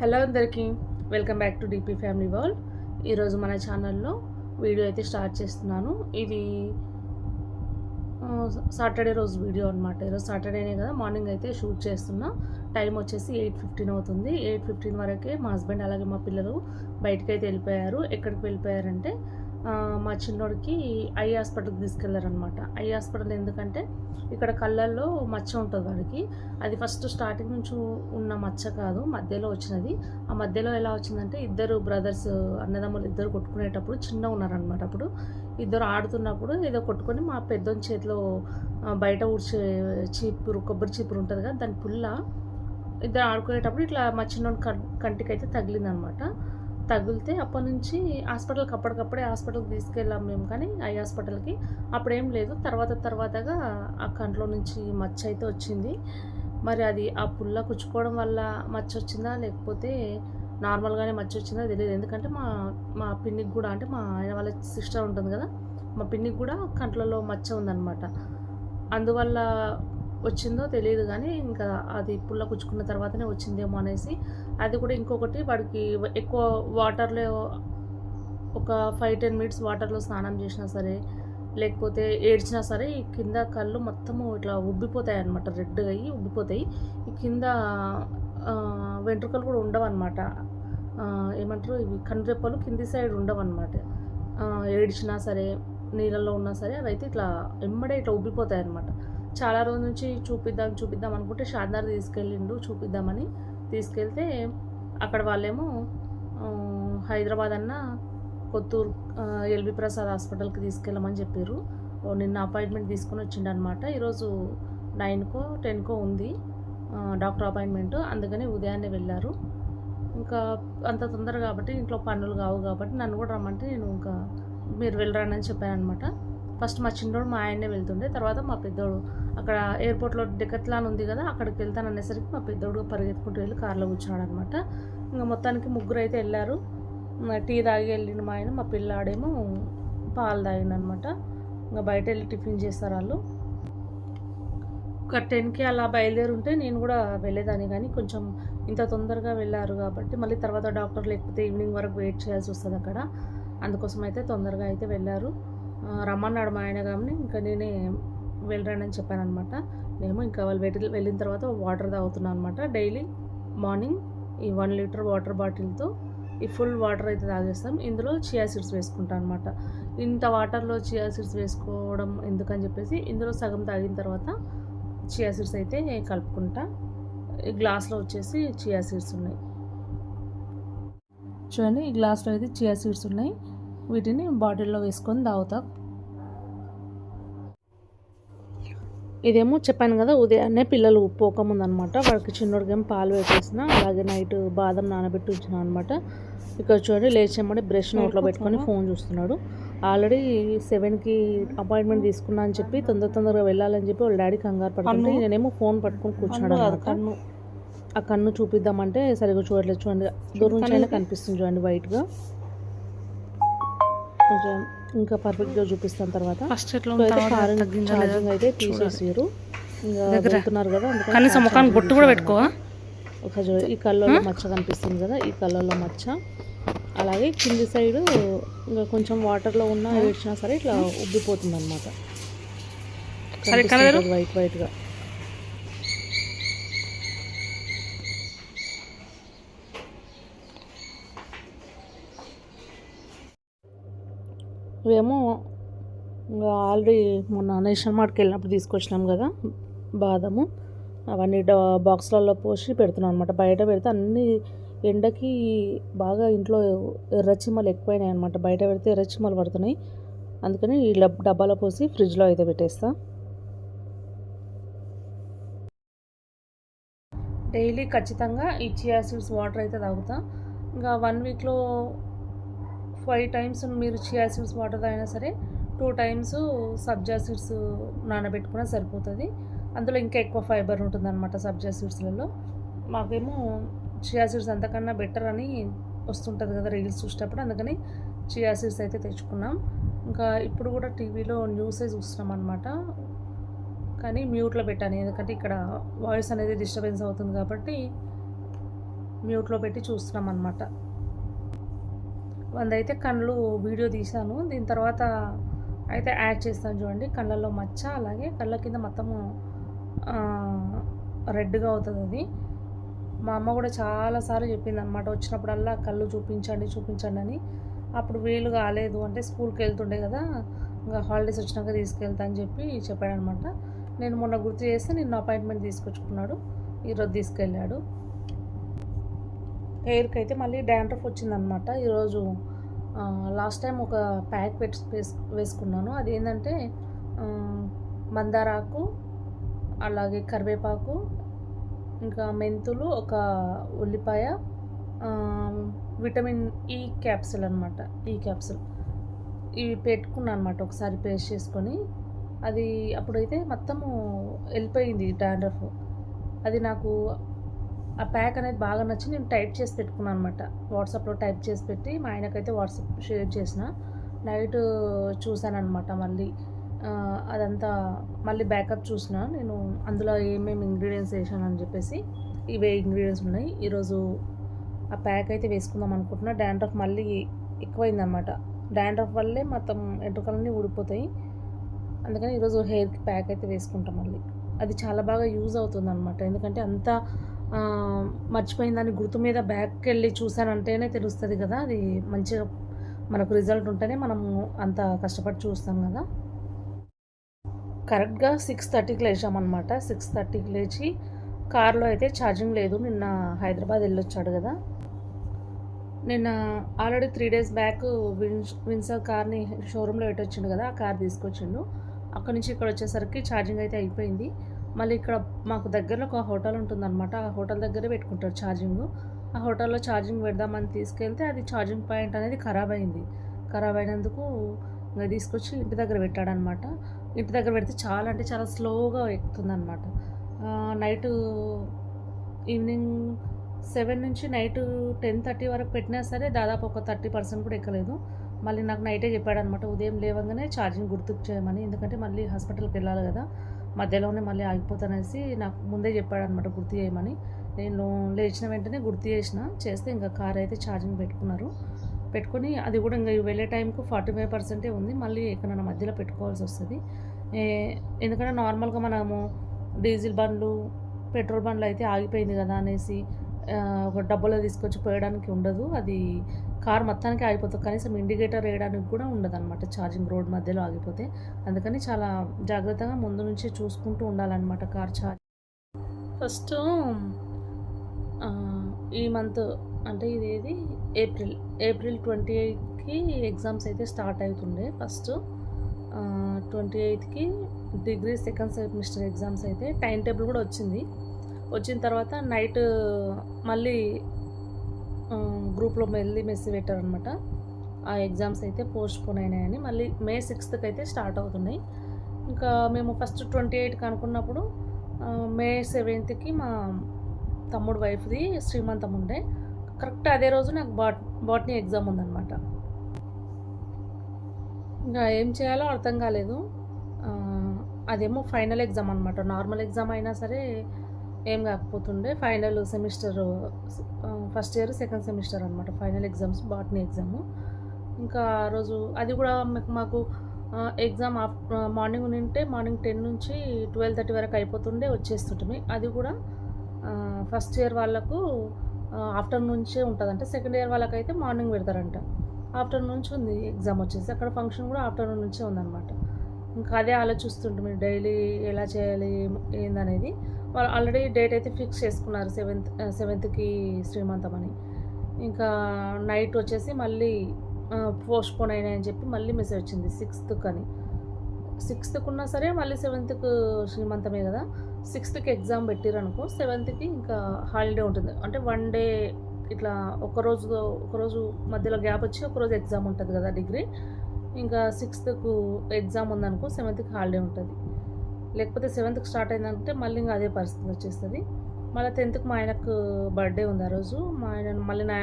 Hello అందరికీ welcome back to DP family wall ఈరోజు మన ఛానల్లో వీడియో అయితే స్టార్ట్ చేస్తున్నాను. ఇది సాటర్డే రోజు వీడియో అనమాట ఈరోజు సాటర్డేనే కదా మార్నింగ్ అయితే షూట్ చేస్తున్నా. టైం వచ్చేసి ఎయిట్ ఫిఫ్టీన్ అవుతుంది. ఎయిట్ ఫిఫ్టీన్ వరకే మా హస్బెండ్ అలాగే మా పిల్లలు బయటకు అయితే వెళ్ళిపోయారు. ఎక్కడికి వెళ్ళిపోయారంటే మా చిన్నోడికి ఐ హాస్పిటల్కి తీసుకెళ్ళారనమాట ఐ హాస్పిటల్ ఎందుకంటే ఇక్కడ కళ్ళల్లో మచ్చ ఉంటుంది వాడికి. అది ఫస్ట్ స్టార్టింగ్ నుంచి ఉన్న మచ్చ కాదు మధ్యలో వచ్చినది. ఆ మధ్యలో ఎలా వచ్చిందంటే ఇద్దరు బ్రదర్స్ అన్నదమ్ములు ఇద్దరు కొట్టుకునేటప్పుడు చిన్న ఉన్నారనమాట అప్పుడు. ఇద్దరు ఆడుతున్నప్పుడు ఏదో కొట్టుకొని మా పెద్దోని చేతిలో బయట ఊడ్చే చీపురు కొబ్బరి చీపురు ఉంటుంది కదా దాని పుల్ల ఇద్దరు ఆడుకునేటప్పుడు ఇట్లా మా చిన్నోడి కంటికి అయితే తగిలిందనమాట తగిలితే అప్పటి నుంచి హాస్పిటల్కి అప్పటికప్పుడే హాస్పిటల్కి తీసుకెళ్ళాం మేము. కానీ ఐ హాస్పిటల్కి అప్పుడేం లేదు. తర్వాత తర్వాతగా ఆ కంట్లో నుంచి మచ్చ అయితే వచ్చింది. మరి అది ఆ పుల్ల కుచ్చుకోవడం వల్ల మచ్చ వచ్చిందా లేకపోతే నార్మల్గానే మచ్చ వచ్చిందా తెలియదు. ఎందుకంటే మా మా పిన్నికి కూడా అంటే మా ఆయన వాళ్ళ సిస్టర్ ఉంటుంది కదా మా పిన్నికి కూడా కంట్లలో మచ్చ ఉందన్నమాట. అందువల్ల వచ్చిందో తెలియదు కానీ ఇంకా అది పుల్ల కుచ్చుకున్న తర్వాతనే వచ్చిందేమో అనేసి. అది కూడా ఇంకొకటి వాడికి ఎక్కువ వాటర్లో ఒక ఫైవ్ టెన్ మినిట్స్ వాటర్లో స్నానం చేసినా సరే లేకపోతే ఏడ్చినా సరే ఈ కింద కళ్ళు మొత్తము ఇట్లా ఉబ్బిపోతాయి అనమాట రెడ్గా అయ్యి ఉబ్బిపోతాయి. ఈ కింద వెంట్రుకలు కూడా ఉండవు అనమాట ఏమంటారు? ఇవి కనురెప్పలు కింది సైడ్ ఉండవు అనమాట ఏడ్చినా సరే నీళ్ళల్లో ఉన్నా సరే అవి అయితే ఇట్లా ఎమ్మడే ఇట్లా ఉబ్బిపోతాయి అనమాట చాలా రోజుల నుంచి చూపిద్దాం చూపిద్దాం అనుకుంటే షాద్నార్ తీసుకెళ్ళిండు చూపిద్దామని తీసుకెళ్తే అక్కడ వాళ్ళేమో హైదరాబాద్ అన్న కొత్తూరు ఎల్బి ప్రసాద్ హాస్పిటల్కి తీసుకెళ్ళమని చెప్పారు నిన్న అపాయింట్మెంట్ తీసుకుని వచ్చిండు అనమాట ఈరోజు నైన్కో టెన్కో ఉంది డాక్టర్ అపాయింట్మెంట్. అందుకని ఉదయాన్నే వెళ్ళారు. ఇంకా అంత తొందర కాబట్టి ఇంట్లో పనులు కావు కాబట్టి నన్ను కూడా రమ్మంటే నేను ఇంకా మీరు వెళ్ళరానని చెప్పాను అనమాట ఫస్ట్ మా చిన్నోడు మా ఆయన్నే వెళ్తుండే. తర్వాత మా పెద్దోడు అక్కడ ఎయిర్పోర్ట్లో డెకత్లాన్ ఉంది కదా అక్కడికి వెళ్తాను అనేసరికి మా పెద్దోడు పరిగెత్తుకుంటూ వెళ్ళి కారులో కూర్చున్నాడు అనమాట ఇంకా మొత్తానికి ముగ్గురు అయితే వెళ్ళారు టీ తాగి వెళ్ళిన మా ఆయన మా పిల్లాడేమో పాలు తాగిండనమాట. ఇంకా బయట వెళ్ళి టిఫిన్ చేస్తారు వాళ్ళు. ఒక టెన్కి అలా బయలుదేరి ఉంటే నేను కూడా వెళ్ళేదాన్ని. కానీ కొంచెం ఇంత తొందరగా వెళ్ళారు కాబట్టి మళ్ళీ తర్వాత డాక్టర్ లేకపోతే ఈవినింగ్ వరకు వెయిట్ చేయాల్సి వస్తుంది అక్కడ. అందుకోసం అయితే తొందరగా అయితే వెళ్ళారు. రమ్మన్నాడు మా ఆయన కానీ ఇంకా నేనే వెళ్ళరానని చెప్పాను అనమాట మేము ఇంకా వాళ్ళు వెళ్ళి వెళ్ళిన తర్వాత వాటర్ తాగుతున్నాను అనమాట డైలీ మార్నింగ్ ఈ వన్ లీటర్ వాటర్ బాటిల్తో ఈ ఫుల్ వాటర్ అయితే తాగేస్తాం. ఇందులో చియా సీడ్స్ వేసుకుంటాం అనమాట ఇంత వాటర్లో చియా సీడ్స్ వేసుకోవడం ఎందుకని చెప్పేసి ఇందులో సగం తాగిన తర్వాత చియా సీడ్స్ అయితే కలుపుకుంటా. ఈ గ్లాస్లో వచ్చేసి చియా సీడ్స్ ఉన్నాయి. చూడండి ఈ గ్లాస్లో అయితే చియా సీడ్స్ ఉన్నాయి. వీటిని బాటిల్లో వేసుకొని తాగుతా. ఇదేమో చెప్పాను కదా ఉదయాన్నే పిల్లలు పోకముందనమాట వాడికి చిన్నోడికి ఏమో పాలు పెట్టేసిన అలాగే నైట్ బాదం నానబెట్టి ఉంచిన అనమాట ఇక్కడ చూడండి లేచేమ్మడి బ్రష్ నోట్లో పెట్టుకొని ఫోన్ చూస్తున్నాడు. ఆల్రెడీ సెవెన్కి అపాయింట్మెంట్ తీసుకున్నా అని చెప్పి తొందర తొందరగా వెళ్ళాలని చెప్పి వాళ్ళ డాడీ కంగారు పడుతుంటే నేనేమో ఫోన్ పట్టుకొని కూర్చున్నాడు అనమాట ఆ కన్ను చూపిద్దామంటే సరిగ్గా చూడట్లేదు. చూడండి దూరం నుంచి కనిపిస్తుంది చూడండి వైట్గా కొంచెం ఇంకా పర్ఫెక్ట్గా చూపిస్తాను తర్వాత. ఫస్ట్ ఎట్లా ఛార్జింగ్ అయితే తీసేసారు ఇంకా వెళ్తున్నారు కదా కనీసం ముఖానికి బొట్టు కూడా పెట్టుకోవా ఒక ఈ కళ్ళల్లో మచ్చ కనిపిస్తుంది కదా ఈ కళ్ళల్లో మచ్చ. అలాగే కింది సైడ్ ఇంకా కొంచెం వాటర్లో ఉన్న ఏడ్చినా సరే ఇట్లా ఉబ్బిపోతుంది అనమాట కలరు? వైట్ వైట్గా ఇంకా ఆల్రెడీ మొన్న నేషనల్ మార్ట్కి వెళ్ళినప్పుడు తీసుకొచ్చినాం కదా బాదము. అవన్నీ బాక్స్లలో పోసి పెడుతున్నాం అనమాట బయట పెడితే అన్ని ఎండకి బాగా ఇంట్లో ఎర్రచిమ్మలు ఎక్కువైనాయి అనమాట బయట పెడితే ఎర్రచిమ్మలు పడుతున్నాయి. అందుకని ఈ డబ్బాలో పోసి ఫ్రిడ్జ్లో అయితే పెట్టేస్తా. డైలీ ఖచ్చితంగా ఈ చియా సీడ్స్ వాటర్ అయితే తాగుతా. ఇంకా వన్ వీక్లో ఫైవ్ టైమ్స్ మీరు చియా సీడ్స్ వాటర్ తాగినా సరే టూ టైమ్స్ సబ్జా సీడ్స్ నానబెట్టుకున్నా సరిపోతుంది. అందులో ఇంకా ఎక్కువ ఫైబర్ ఉంటుంది అనమాట సబ్జా సీడ్స్లలో. మాకేమో చియా సీడ్స్ అంతకన్నా బెటర్ అని వస్తుంటుంది కదా రీల్స్ చూసేటప్పుడు. అందుకని చియా సీడ్స్ అయితే తెచ్చుకున్నాం. ఇంకా ఇప్పుడు కూడా టీవీలో న్యూసే చూస్తున్నాం అనమాట కానీ మ్యూట్లో పెట్టాను. ఎందుకంటే ఇక్కడ వాయిస్ అనేది డిస్టర్బెన్స్ అవుతుంది కాబట్టి మ్యూట్లో పెట్టి చూస్తున్నాం అనమాట వందైతే కళ్ళు వీడియో తీశాను. దీని తర్వాత అయితే యాడ్ చేస్తాను చూడండి. కళ్ళల్లో మచ్చ అలాగే కళ్ళ కింద మొత్తము రెడ్గా అవుతుంది అది. మా అమ్మ కూడా చాలాసార్లు చెప్పింది అనమాట వచ్చినప్పుడల్లా కళ్ళు చూపించండి చూపించండి అని. అప్పుడు వీలు కాలేదు అంటే స్కూల్కి వెళ్తుండే కదా ఇంకా హాలిడేస్ వచ్చినాక తీసుకెళ్తా అని చెప్పి చెప్పాడనమాట నేను మొన్న గుర్తు చేస్తే నిన్న అపాయింట్మెంట్ తీసుకొచ్చుకున్నాడు ఈరోజు తీసుకెళ్ళాడు. హెయిర్కి అయితే మళ్ళీ డాండ్రఫ్ వచ్చిందనమాట ఈరోజు. లాస్ట్ టైం ఒక ప్యాక్ పెట్టి వేసుకున్నాను. అది ఏంటంటే మందారాకు అలాగే కరివేపాకు ఇంకా మెంతులు ఒక ఉల్లిపాయ విటమిన్ ఈ క్యాప్సిల్ అనమాట ఈ క్యాప్సిల్. ఇవి పెట్టుకున్నాను అనమాట ఒకసారి పేస్ట్ చేసుకొని. అది అప్పుడైతే మొత్తము వెళ్ళిపోయింది డాండ్రఫ్. అది నాకు ఆ ప్యాక్ అనేది బాగా నచ్చి నేను టైప్ చేసి పెట్టుకున్నాను అనమాట వాట్సాప్లో టైప్ చేసి పెట్టి మా ఆయనకైతే వాట్సాప్ షేర్ చేసిన. నైట్ చూశాను అనమాట మళ్ళీ. అదంతా మళ్ళీ బ్యాకప్ చూసిన. నేను అందులో ఏమేమి ఇంగ్రీడియంట్స్ వేసాను అని చెప్పేసి ఇవే ఇంగ్రీడియంట్స్ ఉన్నాయి. ఈరోజు ఆ ప్యాక్ అయితే వేసుకుందాం అనుకుంటున్నా. డాండ్రఫ్ మళ్ళీ ఎక్కువైందనమాట డాండ్రఫ్ వల్లే మొత్తం ఎంట్రుకలన్నీ ఊడిపోతాయి. అందుకని ఈరోజు హెయిర్కి ప్యాక్ అయితే వేసుకుంటాం మళ్ళీ. అది చాలా బాగా యూజ్ అవుతుంది అనమాట ఎందుకంటే అంత మర్చిపోయిన మర్చిపోయిందని గుర్తు మీద బ్యాక్కి వెళ్ళి చూసానంటేనే తెలుస్తుంది కదా అది మంచిగా మనకు రిజల్ట్ ఉంటేనే మనము అంత కష్టపడి చూస్తాం కదా. కరెక్ట్గా సిక్స్ థర్టీకి లేచామన్నమాట. సిక్స్ థర్టీకి లేచి కార్లో అయితే ఛార్జింగ్ లేదు. నిన్న హైదరాబాద్ వెళ్ళొచ్చాడు కదా. నిన్న already three days back win Windsor కార్ని షోరూంలో పెట్టొచ్చిండు కదా ఆ కార్ తీసుకొచ్చిండు. అక్కడి నుంచి ఇక్కడ వచ్చేసరికి ఛార్జింగ్ అయితే అయిపోయింది. మళ్ళీ ఇక్కడ మాకు దగ్గరలో ఒక హోటల్ ఉంటుందన్నమాట. ఆ హోటల్ దగ్గరే పెట్టుకుంటారు ఛార్జింగ్. ఆ హోటల్లో ఛార్జింగ్ పెడదామని తీసుకెళ్తే అది ఛార్జింగ్ పాయింట్ అనేది ఖరాబ్ అయింది. ఖరాబ్ అయినందుకు ఇంకా తీసుకొచ్చి ఇంటి దగ్గర పెట్టాడనమాట ఇంటి దగ్గర పెడితే చాలా అంటే చాలా స్లోగా ఎక్కుతుందన్నమాట. నైట్ ఈవినింగ్ సెవెన్ నుంచి నైట్ టెన్ థర్టీ వరకు పెట్టినా సరే దాదాపు ఒక థర్టీ పర్సెంట్ కూడా ఎక్కలేదు. మళ్ళీ నాకు నైటే చెప్పాడనమాట ఉదయం లేవగానే ఛార్జింగ్ గుర్తుకు చేయమని ఎందుకంటే మళ్ళీ హాస్పిటల్కి వెళ్ళాలి కదా. మధ్యలోనే మళ్ళీ ఆగిపోతానేసి నాకు ముందే చెప్పాడనమాట గుర్తు చేయమని. నేను లేచిన వెంటనే గుర్తు చేసిన చేస్తే ఇంకా కార్ అయితే ఛార్జింగ్ పెట్టుకున్నారు. పెట్టుకొని అది కూడా ఇంకా వెళ్ళే టైంకు ఫార్టీ ఫైవ్ పర్సెంటే ఉంది. మళ్ళీ ఎక్కడైనా మధ్యలో పెట్టుకోవాల్సి వస్తుంది. ఎందుకంటే నార్మల్గా మనము డీజిల్ బండ్లు పెట్రోల్ బండ్లు అయితే ఆగిపోయింది కదా అనేసి ఒక డబ్బులో తీసుకొచ్చి పోయడానికి ఉండదు. అది కార్ మొత్తానికి ఆగిపోతుంది. కనీసం ఇండికేటర్ వేయడానికి కూడా ఉండదు అనమాట ఛార్జింగ్ రోడ్ మధ్యలో ఆగిపోతే. అందుకని చాలా జాగ్రత్తగా ముందు నుంచి చూసుకుంటూ ఉండాలన్నమాట కార్ ఛార్జ్. ఫస్ట్ ఈ మంత్ అంటే ఇదేది? ఏప్రిల్ ఏప్రిల్ ట్వంటీ ఎయిత్కి ఎగ్జామ్స్ అయితే స్టార్ట్ అవుతుండే ఫస్ట్. ట్వంటీ ఎయిత్కి డిగ్రీ సెకండ్ సెమిస్టర్ ఎగ్జామ్స్ అయితే టైం టేబుల్ కూడా వచ్చింది. వచ్చిన తర్వాత నైట్ మళ్ళీ గ్రూప్లో మళ్ళీ మెసేజ్ పెట్టారనమాట ఆ ఎగ్జామ్స్ అయితే పోస్ట్ పోన్ అయినాయని మళ్ళీ మే సిక్స్త్కి అయితే స్టార్ట్ అవుతున్నాయి. ఇంకా మేము ఫస్ట్ ట్వంటీ ఎయిట్కి అనుకున్నప్పుడు మే సెవెంత్కి మా తమ్ముడు వైఫ్ది శ్రీమంతం ఉండే. కరెక్ట్ అదే రోజు నాకు బాట్ బాటనీ ఎగ్జామ్ ఉందన్నమాట. ఇంకా ఏం చేయాలో అర్థం కాలేదు. అదేమో ఫైనల్ ఎగ్జామ్ అనమాట నార్మల్ ఎగ్జామ్ అయినా సరే ఏం కాకపోతుండే final semester first year second semester అనమాట ఫైనల్ ఎగ్జామ్స్ బాటనీ ఎగ్జామ్. ఇంకా ఆ రోజు అది కూడా మాకు- మాకు ఎగ్జామ్ ఆఫ్ మార్నింగ్ ఉంటే మార్నింగ్ టెన్ నుంచి ట్వెల్వ్ థర్టీ వరకు అయిపోతుండే వచ్చేస్తుంటే అది కూడా ఫస్ట్ ఇయర్ వాళ్ళకు ఆఫ్టర్నూన్ నుంచే ఉంటుంది అంటే సెకండ్ ఇయర్ వాళ్ళకైతే మార్నింగ్ పెడతారంట. ఆఫ్టర్నూన్ నుంచి ఉంది ఎగ్జామ్ వచ్చేసి. అక్కడ ఫంక్షన్ కూడా ఆఫ్టర్నూన్ నుంచే ఉందన్నమాట. ఇంకా అదే ఆలోచిస్తుంటాం డైలీ ఎలా చేయాలి ఏందనేది. వాళ్ళు ఆల్రెడీ డేట్ అయితే ఫిక్స్ చేసుకున్నారు సెవెంత్ సెవెంత్కి శ్రీమంతం అని. ఇంకా నైట్ వచ్చేసి మళ్ళీ పోస్ట్ పోన్ అయినాయని చెప్పి మళ్ళీ మెసేజ్ వచ్చింది సిక్స్త్కి అని సిక్స్త్కి ఉన్నా సరే మళ్ళీ సెవెంత్కు శ్రీమంతమే కదా. సిక్స్త్కి ఎగ్జామ్ పెట్టిరనుకో సెవెంత్కి ఇంకా హాలిడే ఉంటుంది. అంటే వన్ డే ఇట్లా ఒకరోజు ఒకరోజు మధ్యలో గ్యాప్ వచ్చి ఒకరోజు ఎగ్జామ్ ఉంటుంది కదా డిగ్రీ. ఇంకా సిక్స్త్కు ఎగ్జామ్ ఉందనుకో సెవెంత్కి హాలిడే ఉంటుంది. లేకపోతే సెవెంత్కి స్టార్ట్ అయిందంటే మళ్ళీ ఇంకా అదే పరిస్థితి వచ్చేస్తుంది. మళ్ళీ టెన్త్కి మా ఆయనకు బర్త్డే ఉంది ఆ రోజు. మా ఆయన మళ్ళీ నా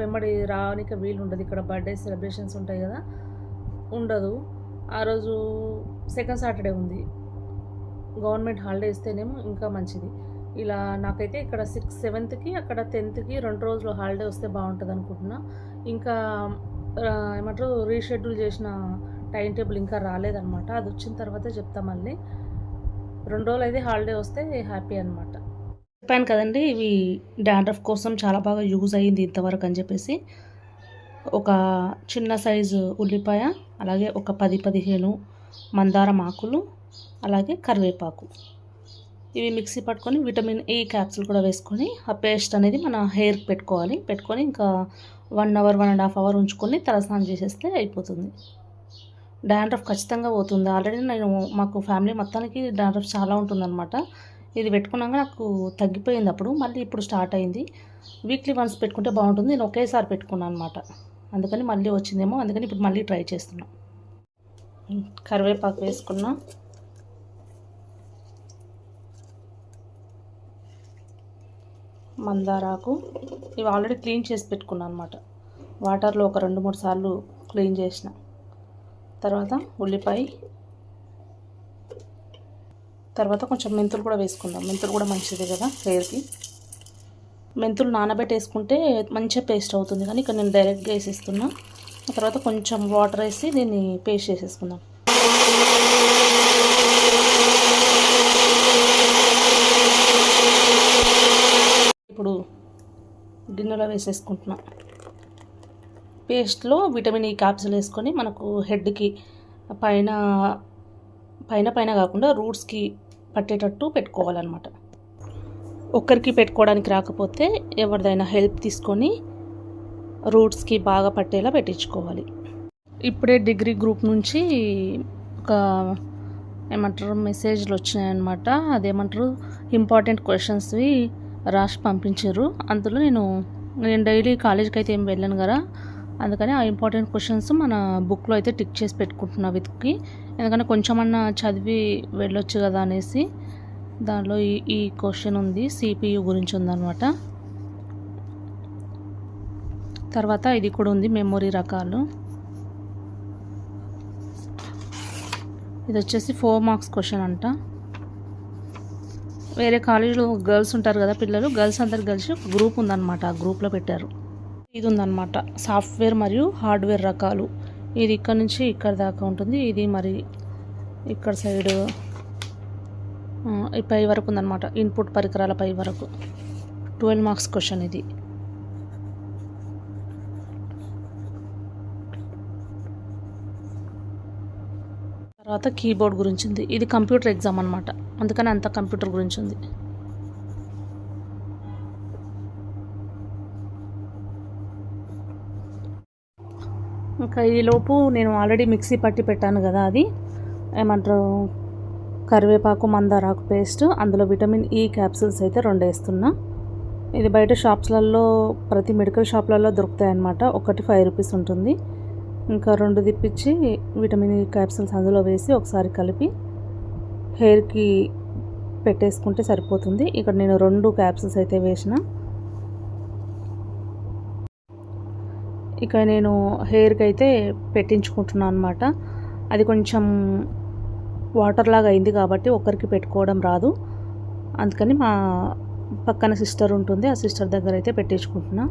వెంబడి రావడానికి వీలు ఉండదు. ఇక్కడ బర్త్డే సెలబ్రేషన్స్ ఉంటాయి కదా ఉండదు. ఆ రోజు సెకండ్ సాటర్డే ఉంది. గవర్నమెంట్ హాలిడే ఇస్తేనేమో ఇంకా మంచిది. ఇలా నాకైతే ఇక్కడ సిక్స్ సెవెంత్కి అక్కడ టెన్త్కి రెండు రోజులు హాలిడే వస్తే బాగుంటుంది అనుకుంటున్నా. ఇంకా ఏమంటారు రీషెడ్యూల్ చేసిన టైం టేబుల్ ఇంకా రాలేదనమాట అది వచ్చిన తర్వాతే చెప్తా మళ్ళీ. రెండు రోజులు అయితే హాలిడే వస్తే హ్యాపీ అనమాట చెప్పాను కదండి ఇవి డాండ్రఫ్ కోసం చాలా బాగా యూజ్ అయ్యింది ఇంతవరకు అని చెప్పేసి. ఒక చిన్న సైజు ఉల్లిపాయ అలాగే ఒక పది పదిహేను మందారం ఆకులు అలాగే కరివేపాకు. ఇవి మిక్సీ పట్టుకొని విటమిన్ ఈ క్యాప్సూల్ కూడా వేసుకొని ఆ పేస్ట్ అనేది మన హెయిర్కి పెట్టుకోవాలి. పెట్టుకొని ఇంకా one hour one and half hour ఉంచుకొని తలస్నానం చేసేస్తే అయిపోతుంది. డాండ్రఫ్ ఖచ్చితంగా పోతుంది. ఆల్రెడీ నేను మాకు ఫ్యామిలీ మొత్తానికి డాండ్రఫ్ చాలా ఉంటుందన్నమాట. ఇది పెట్టుకున్నాక నాకు తగ్గిపోయింది అప్పుడు. మళ్ళీ ఇప్పుడు స్టార్ట్ అయింది. వీక్లీ వన్స్ పెట్టుకుంటే బాగుంటుంది. నేను ఒకేసారి పెట్టుకున్నాను అనమాట అందుకని మళ్ళీ వచ్చిందేమో. అందుకని ఇప్పుడు మళ్ళీ ట్రై చేస్తున్నా. కరివేపాకు వేసుకున్నా. మందారాకు. ఇవి ఆల్రెడీ క్లీన్ చేసి పెట్టుకున్నాను అనమాట వాటర్లో ఒక రెండు మూడు సార్లు క్లీన్ చేసిన. తర్వాత ఉల్లిపాయ. తర్వాత కొంచెం మెంతులు కూడా వేసుకుందాం. మెంతులు కూడా మంచిదే కదా హెయిర్కి. మెంతులు నానబెట్టేసుకుంటే మంచిగా పేస్ట్ అవుతుంది కానీ ఇక్కడ నేను డైరెక్ట్గా వేసేస్తున్నా. ఆ తర్వాత కొంచెం వాటర్ వేసి దీన్ని పేస్ట్ చేసేసుకుందాం. ఇప్పుడు గిన్నెలో వేసేసుకుంటున్నాను పేస్ట్లో విటమిన్ ఈ క్యాప్సుల్ వేసుకొని మనకు హెడ్కి పైన పైన పైన కాకుండా రూట్స్కి పట్టేటట్టు పెట్టుకోవాలన్నమాట. ఒక్కరికి పెట్టుకోవడానికి రాకపోతే ఎవరిదైనా హెల్ప్ తీసుకొని రూట్స్కి బాగా పట్టేలా పెట్టించుకోవాలి. ఇప్పుడే డిగ్రీ గ్రూప్ నుంచి ఒక ఏమంటారు మెసేజ్లు వచ్చినాయన్నమాట. అదేమంటారు ఇంపార్టెంట్ క్వశ్చన్స్వి రాసి పంపించారు. అందులో నేను నేను డైలీ కాలేజ్కి అయితే ఏం వెళ్ళాను కదా అందుకని ఆ ఇంపార్టెంట్ క్వశ్చన్స్ మన బుక్లో అయితే టిక్ చేసి పెట్టుకుంటున్నా వెతికి. ఎందుకంటే కొంచెమన్నా చదివి వెళ్ళొచ్చు కదా అనేసి దానిలో ఈ ఈ క్వశ్చన్ ఉంది. సిపియు గురించి ఉందన్నమాట. తర్వాత ఇది కూడా ఉంది మెమొరీ రకాలు. ఇది వచ్చేసి ఫోర్ మార్క్స్ క్వశ్చన్ అంట. వేరే కాలేజీలో గర్ల్స్ ఉంటారు కదా పిల్లలు గర్ల్స్ అందరు కలిసి ఒక గ్రూప్ ఉందన్నమాట ఆ గ్రూప్లో పెట్టారు. ఇది ఉందన్నమాట సాఫ్ట్వేర్ మరియు హార్డ్వేర్ రకాలు. ఇది ఇక్కడ నుంచి ఇక్కడ దాకా ఉంటుంది. ఇది మరి ఇక్కడ సైడ్ ఈ పై వరకు ఉందన్నమాట. ఇన్పుట్ పరికరాల పై వరకు. ట్వెల్వ్ మార్క్స్ క్వశ్చన్ ఇది. తర్వాత కీబోర్డ్ గురించి ఉంది ఇది కంప్యూటర్ ఎగ్జామ్ అనమాట అందుకని అంత కంప్యూటర్ గురించి ఉంది ఇంకా ఈలోపు నేను ఆల్రెడీ మిక్సీ పట్టి పెట్టాను కదా అది. ఏమంటారు? కరివేపాకు మందారాకు పేస్ట్ అందులో విటమిన్ e ఈ క్యాప్సిల్స్ అయితే రెండు వేస్తున్నా ఇది బయట షాప్స్లలో ప్రతి మెడికల్ షాప్లలో దొరుకుతాయన్నమాట. ఒకటి ఫైవ్ రూపీస్ ఉంటుంది. ఇంకా రెండు తిప్పించి విటమిన్ e ఈ క్యాప్సిల్స్ అందులో వేసి ఒకసారి కలిపి హెయిర్కి పెట్టేసుకుంటే సరిపోతుంది. ఇక్కడ నేను రెండు క్యాప్సిల్స్ అయితే వేసిన. ఇక నేను హెయిర్కి అయితే పెట్టించుకుంటున్నాను అనమాట అది కొంచెం వాటర్ లాగా అయింది కాబట్టి ఒక్కరికి పెట్టుకోవడం రాదు. అందుకని మా పక్కన సిస్టర్ ఉంటుంది ఆ సిస్టర్ దగ్గర అయితే పెట్టించుకుంటున్నా.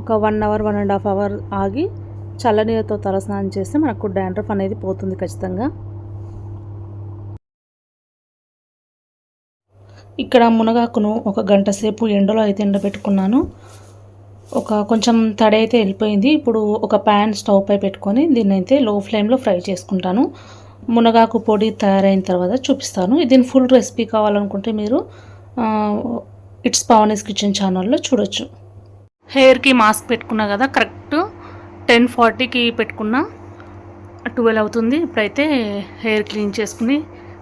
ఒక one hour one and half hour ఆగి చల్లనీళ్ళతో తలస్నానం చేస్తే మనకు డాండ్రఫ్ అనేది పోతుంది ఖచ్చితంగా. ఇక్కడ మునగాకును ఒక గంట సేపు ఎండలో అయితే ఎండబెట్టుకున్నాను. ఒక కొంచెం తడి అయితే వెళ్ళిపోయింది. ఇప్పుడు ఒక ప్యాన్ స్టవ్ పై పెట్టుకొని దీన్ని అయితే లో ఫ్లేమ్లో ఫ్రై చేసుకుంటాను. మునగాకు పొడి తయారైన తర్వాత చూపిస్తాను. దీని ఫుల్ రెసిపీ కావాలనుకుంటే మీరు ఇట్స్ పవనీస్ కిచెన్ ఛానల్లో చూడొచ్చు. హెయిర్కి మాస్క్ పెట్టుకున్నా కదా కరెక్ట్ టెన్ ఫార్టీకి పెట్టుకున్నా ట్వెల్వ్ అవుతుంది. ఇప్పుడైతే హెయిర్ క్లీన్ చేసుకుని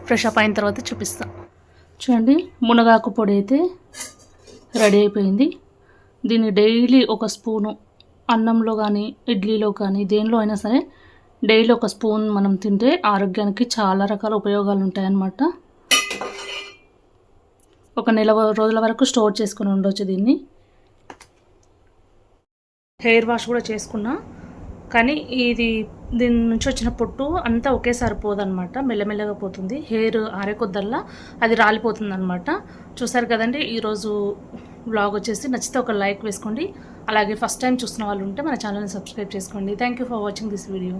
ఫ్రెష్ అప్ అయిన తర్వాత చూపిస్తాను చూడండి మునగాకు పొడి అయితే రెడీ అయిపోయింది. దీన్ని డైలీ ఒక స్పూను అన్నంలో కానీ ఇడ్లీలో కానీ దేనిలో అయినా సరే డైలీ ఒక స్పూన్ మనం తింటే ఆరోగ్యానికి చాలా రకాల ఉపయోగాలు ఉంటాయన్నమాట. ఒక నెల రోజుల వరకు స్టోర్ చేసుకుని ఉండొచ్చు దీన్ని. హెయిర్ వాష్ కూడా చేసుకున్నా. కానీ ఇది దీని నుంచి వచ్చిన పొట్టు అంతా ఒకేసారి పోదనమాట మెల్లమెల్లగా పోతుంది. హెయిర్ ఆరే కొద్దల్లా అది రాలిపోతుంది అనమాట చూసారు కదండి ఈరోజు బ్లాగ్ వచ్చేసి నచ్చితే ఒక లైక్ వేసుకోండి. అలాగే ఫస్ట్ టైం చూసిన వాళ్ళు ఉంటే మన ఛానల్ని సబ్స్క్రైబ్ చేసుకోండి. Thank you for watching this video